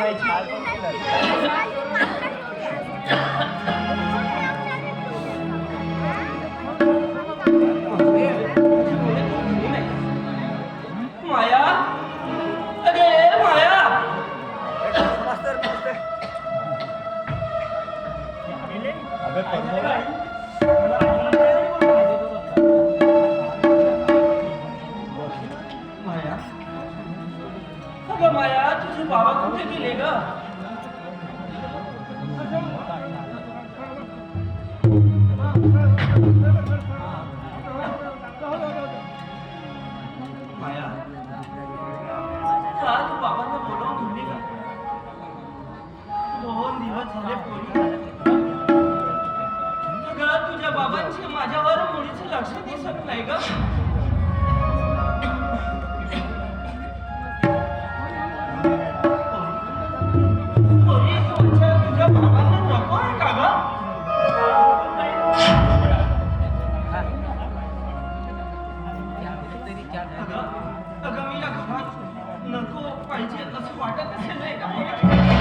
गेली असतील म्हणायची माया अगं माया तुझे बाबा कुठे गेले ग? माया काल बाबांना बोलावून घेऊन का दोन दिवस झाले पोरी अगं तुझ्या बाबांची माझ्यावर मुलीचं लक्ष दिसत नाही ग. 大哥大哥你让开把那狗关件那翠花跟前那个王爷